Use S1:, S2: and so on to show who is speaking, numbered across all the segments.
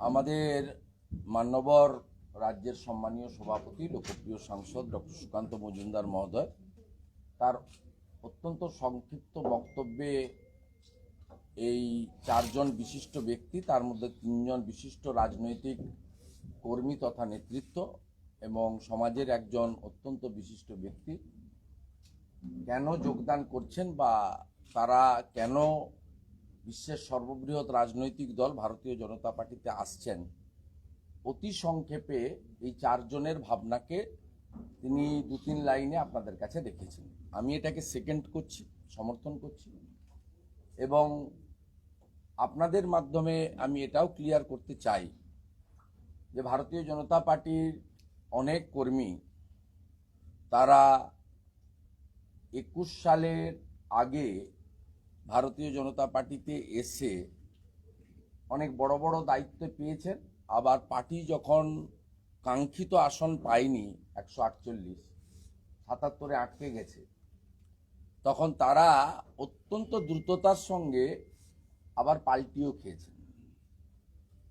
S1: আমাদের মান্যবর রাজ্যের সম্মানীয় সভাপতি, লোকপ্রিয় সাংসদ ডক্টর সুকান্ত মজুমদার মহোদয়, তার অত্যন্ত সংক্ষিপ্ত বক্তব্যে এই চারজন বিশিষ্ট ব্যক্তি, তার মধ্যে তিনজন বিশিষ্ট রাজনৈতিক কর্মী তথা নেতৃত্ব এবং সমাজের একজন অত্যন্ত বিশিষ্ট ব্যক্তি। কেন যোগদান করছেন বা তারা কেন বিশ্বের সর্ববৃহৎ রাজনৈতিক দল ভারতীয় জনতা পার্টিতে আসছেন, অতি সংক্ষেপে এই চারজনের ভাবনাকে তিনি দু তিন লাইনে আপনাদের কাছে রেখেছেন আমি এটাকে সেকেন্ড করছি, সমর্থন করছি এবং আপনাদের মাধ্যমে আমি এটাও ক্লিয়ার করতে চাই যে ভারতীয় জনতা পার্টির অনেক কর্মী তারা একুশ সালের আগে ভারতীয় জনতা পার্টিতে এসে অনেক বড় বড় দায়িত্ব পেয়েছেন। আবার পার্টি যখন কাঙ্ক্ষিত আসন পায়নি, একশো আটচল্লিশ, সাতাত্তরে আটকে গেছে, তখন তারা অত্যন্ত দ্রুততার সঙ্গে আবার পাল্টিও খেয়েছেন।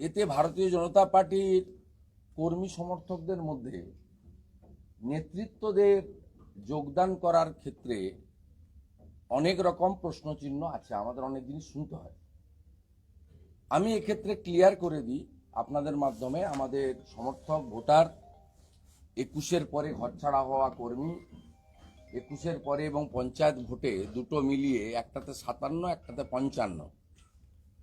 S1: এতে ভারতীয় জনতা পার্টির কর্মী সমর্থকদের মধ্যে নেতৃত্বদের যোগদান করার ক্ষেত্রে অনেক রকম প্রশ্নচিহ্ন আছে, আমাদের অনেক জিনিস শুনতে হয়। আমি এক্ষেত্রে ক্লিয়ার করে দিই আপনাদের মাধ্যমে, আমাদের সমর্থক, ভোটার, একুশের পরে ঘরছাড়া হওয়া কর্মী, একুশের পরে এবং পঞ্চায়েত ভোটে দুটো মিলিয়ে একটাতে সাতান্ন, একটাতে পঞ্চান্ন।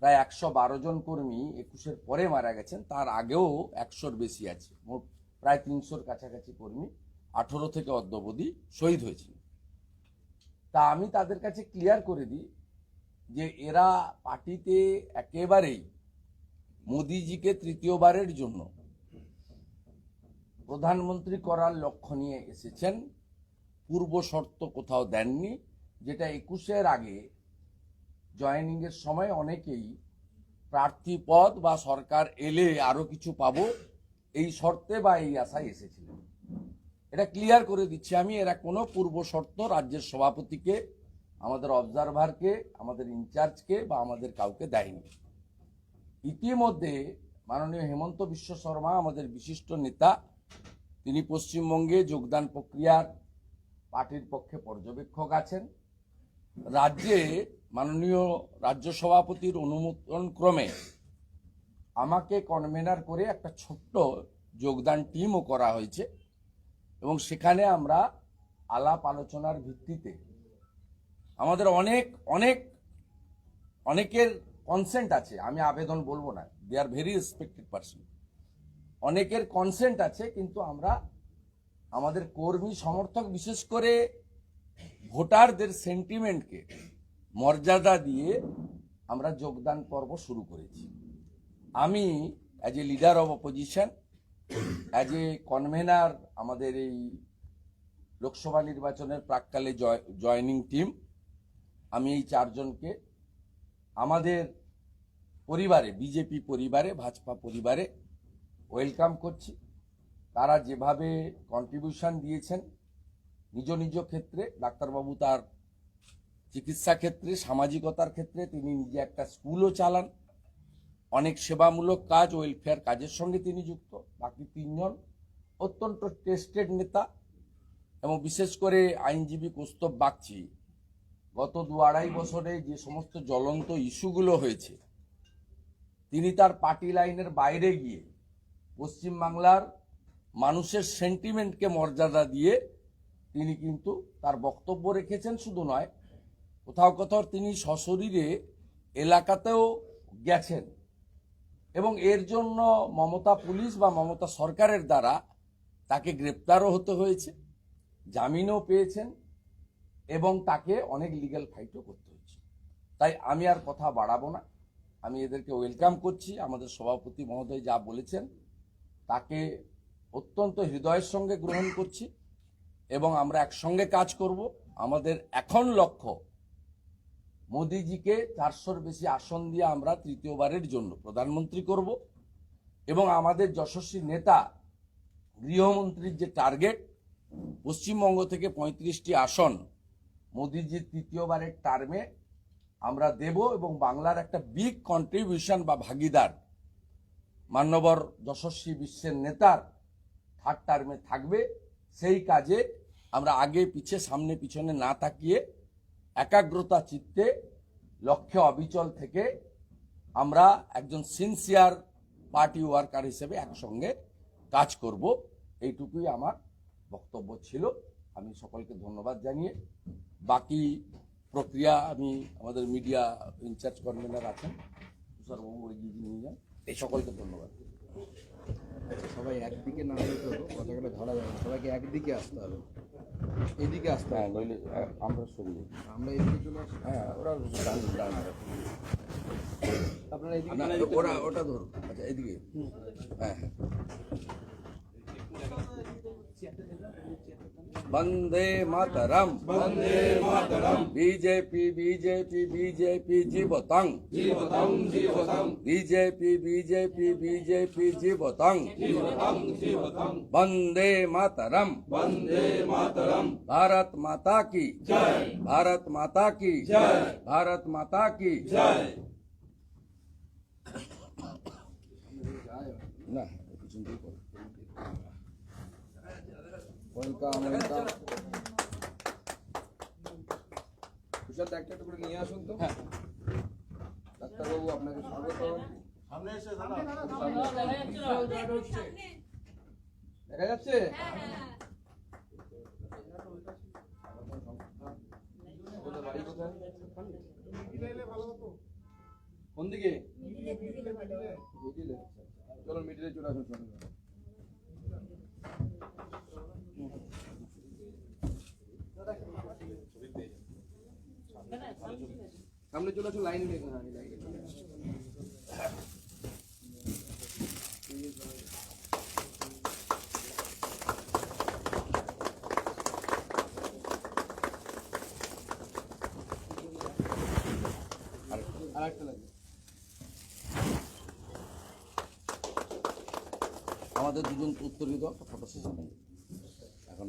S1: প্রায় একশো বারো জন কর্মী একুশের পরে মারা গেছেন, তার আগেও একশোর বেশি আছে। মোট প্রায় তিনশোর কাছাকাছি কর্মী, আঠেরো থেকে অদ্যবধি শহীদ হয়েছিল তা আমি তাদের কাছে ক্লিয়ার করে দিই যে এরা পার্টিতে একেবারেই মোদিজিকে তৃতীয়বারের জন্য প্রধানমন্ত্রী করার লক্ষ্য নিয়ে এসেছেন। পূর্ব শর্ত কোথাও দেননি, যেটা একুশের আগে জয়েনিং এর সময় অনেকেই প্রার্থী পদ বা সরকার এলে আরও কিছু পাব, এই শর্তে বা এই আশায় এসেছিলেন। এটা ক্লিয়ার করে দিচ্ছি আমি, এরা কোনো পূর্ব শর্ত রাজ্যের সভাপতিকে, আমাদের অবজারভারকে আমাদের ইনচার্জকে বা আমাদের কাউকে দেয়নি। ইতিমধ্যে মাননীয় হেমন্ত বিশ্ব শর্মা, আমাদের বিশিষ্ট নেতা, তিনি পশ্চিমবঙ্গে যোগদান প্রক্রিয়ার পার্টির পক্ষে পর্যবেক্ষক আছেন। রাজ্যে মাননীয় রাজ্য সভাপতির অনুমোদন ক্রমে আমাকে কনভেনার করে একটা ছোট্ট যোগদান টিমও করা হয়েছে। এবং সেখানে আমরা আলাপ আলোচনার ভিত্তিতে আমাদের অনেক অনেক, অনেকের কনসেন্ট আছে। আমি আবেদন বলব না they are very respected person অনেকের কনসেন্ট আছে, কিন্তু আমরা আমাদের কর্মী সমর্থক, বিশেষ করে ভোটারদের সেন্টিমেন্টকে মর্যাদা দিয়ে আমরা যোগদান পর্ব শুরু করেছি। আমি as a leader of opposition as a convener আমাদের এই লোকসভা নির্বাচনের প্রাককালে জয়নিং টিম। আমি এই চারজনকে আমাদের পরিবারে, বিজেপি পরিবারে, ভাজপা পরিবারে ওয়েলকাম করছি। তারা যেভাবে কন্ট্রিবিউশন দিয়েছেন, নিজ নিজ ক্ষেত্রে, ডাক্তারবাবু তার চিকিৎসা ক্ষেত্রে, সামাজিকতার ক্ষেত্রে, তিনি নিজে একটা স্কুলও চালান। অনেক সেবামূলক কাজ ওয়েলফেয়ার কাজের সঙ্গে তিনি যুক্ত। বাকি তিনজন অত্যন্ত টেস্টেড নেতা এবং বিশেষ করে আইনজীবী কৌস্তব বাগচি। গত দু আড়াই বছরে যে সমস্ত জ্বলন্ত ইস্যুগুলো হয়েছে, তিনি তার পার্টি লাইনের বাইরে গিয়ে পশ্চিমবাংলার মানুষের সেন্টিমেন্টকে মর্যাদা দিয়ে তিনি কিন্তু তার বক্তব্য রেখেছেন। শুধু নয়, কোথাও কোথাও তিনি সশরীরে এলাকাতেও গেছেন। এবং এর জন্য মমতা পুলিশ বা মমতা সরকারের দ্বারা তাকে গ্রেপ্তারও হতে হয়েছে, জামিনও পেয়েছেন এবং তাকে অনেক লিগ্যাল ফাইটও করতে হয়েছে। তাই আমি আর কথা বাড়াবো না। আমি এদেরকে ওয়েলকাম করছি। আমাদের সভাপতি মহোদয় যা বলেছেন, তাকে অত্যন্ত হৃদয়ের সঙ্গে গ্রহণ করছি এবং আমরা একসঙ্গে কাজ করব। আমাদের এখন লক্ষ্য মোদিজিকে চারশোর বেশি আসন দিয়ে আমরা তৃতীয়বারের জন্য প্রধানমন্ত্রী করব এবং আমাদের যশস্বী নেতা, গৃহমন্ত্রীর যে টার্গেট, পশ্চিমবঙ্গ থেকে পঁয়ত্রিশটি আসন মোদিজির তৃতীয়বারের টার্মে আমরা দেব এবং বাংলার একটা বিগ কন্ট্রিবিউশন বা ভাগিদার মান্যবর যশস্বী বিশ্বের নেতার থার্ড টার্মে থাকবে। সেই কাজে আমরা আগে পিছে, সামনে, পিছনে না তাকিয়ে একাগ্রতা চিত্তে লক্ষ্যে অবিচল থেকে আমরা একজন সিনসিয়ার পার্টি ওয়ার্কার হিসেবে একসঙ্গে কাজ করব। এইটুকুই আমার বক্তব্য ছিল। আমি সকলকে ধন্যবাদ জানিয়ে বাকি প্রক্রিয়া আমি আমাদের মিডিয়া ইনচার্জ কনভেনার আছেন। তুষারবাবু এগিয়ে নিয়ে যান, এই সকলকে ধন্যবাদ।
S2: সবাই একদিকে না হলে তো ধরা যাবে সবাইকে একদিকে আসতে হবে। এদিকে আসতে
S1: হ্যাঁ
S2: হবে
S1: নইলে আহ, আমরা সরিয়ে
S2: আমরা এদিকে চলে আসি
S1: হ্যাঁ ওরা ডান ডান
S2: আপনারা এদিকে
S1: না, ওরা ওটা ধরুন। আচ্ছা এদিকে। হ্যাঁ। হ্যাঁ Vande Mataram Vande Mataram BJP BJP BJP জীবতং জীবতং জীবতং বিজেপি বিজেপি বিজেপি জীবতং জীবতং জীবতং বন্দে মাতরম বন্দে মাতরম ভারত মাতা কি জয় ভারত মাতা কি জয় ভারত মাতা কি জয় না পিছন দিয়ে করো।
S2: ওয়েলকাম ওয়েলকাম তুষার একটা একটা করে নিয়ে আসুন তো। ডাক্তারবাবু আপনাকে স্বাগত। দেখা যাচ্ছে? বাড়ি কোথায়? কোন দিকে? চলো মিডিলে চলে আসুন সামনে চলে আসুন লাইন দেখুন। হ্যাঁ লাইনে একটা
S1: আমাদের দুজন উত্তরিত ফটো সেশন এখন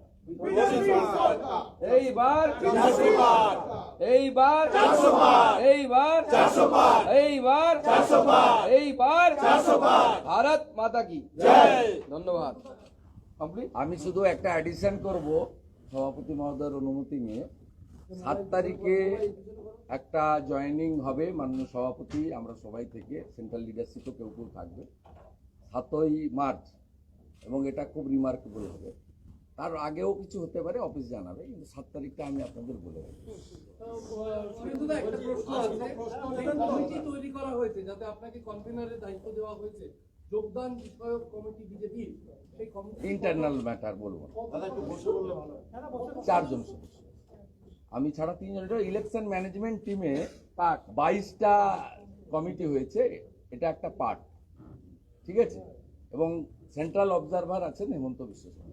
S2: এইবার এইবার এইবার এইবার এইবার ভারত মাতা কি? ধন্যবাদ।
S1: আমি শুধু একটা অ্যাডিশন করব সভাপতি মহোদয়ের অনুমতি নিয়ে। সাত তারিখে একটা জয়েনিং হবে মাননীয় সভাপতি আমরা সবাই থেকে সেন্ট্রাল লিডারশিপও কেউ কেউ থাকবে সাতই মার্চ এবং এটা খুব রিমার্কেবল হবে। তার আগেও কিছু হতে পারে অফিস জানাবে কিন্তু সাত তারিখটা আমি আপনাদের বলে দেবো
S3: শুধু একটা প্রশ্ন আছে এই কমিটি তৈরি করা হয়েছে যাতে আপনাকে কনভেনারের দায়িত্ব দেওয়া হয়েছে। যোগদান বিষয়ক কমিটি বিজেপি
S1: ইন্টারনাল ম্যাটার বলব চারজন সদস্য। আমি ছাড়া তিনজন এটা ইলেকশন ম্যানেজমেন্ট টিমে বাইশটা কমিটি হয়েছে এটা একটা পার্ট। ঠিক আছে? এবং সেন্ট্রাল অবজারভার আছেন হেমন্ত বিশ্ব শর্মা।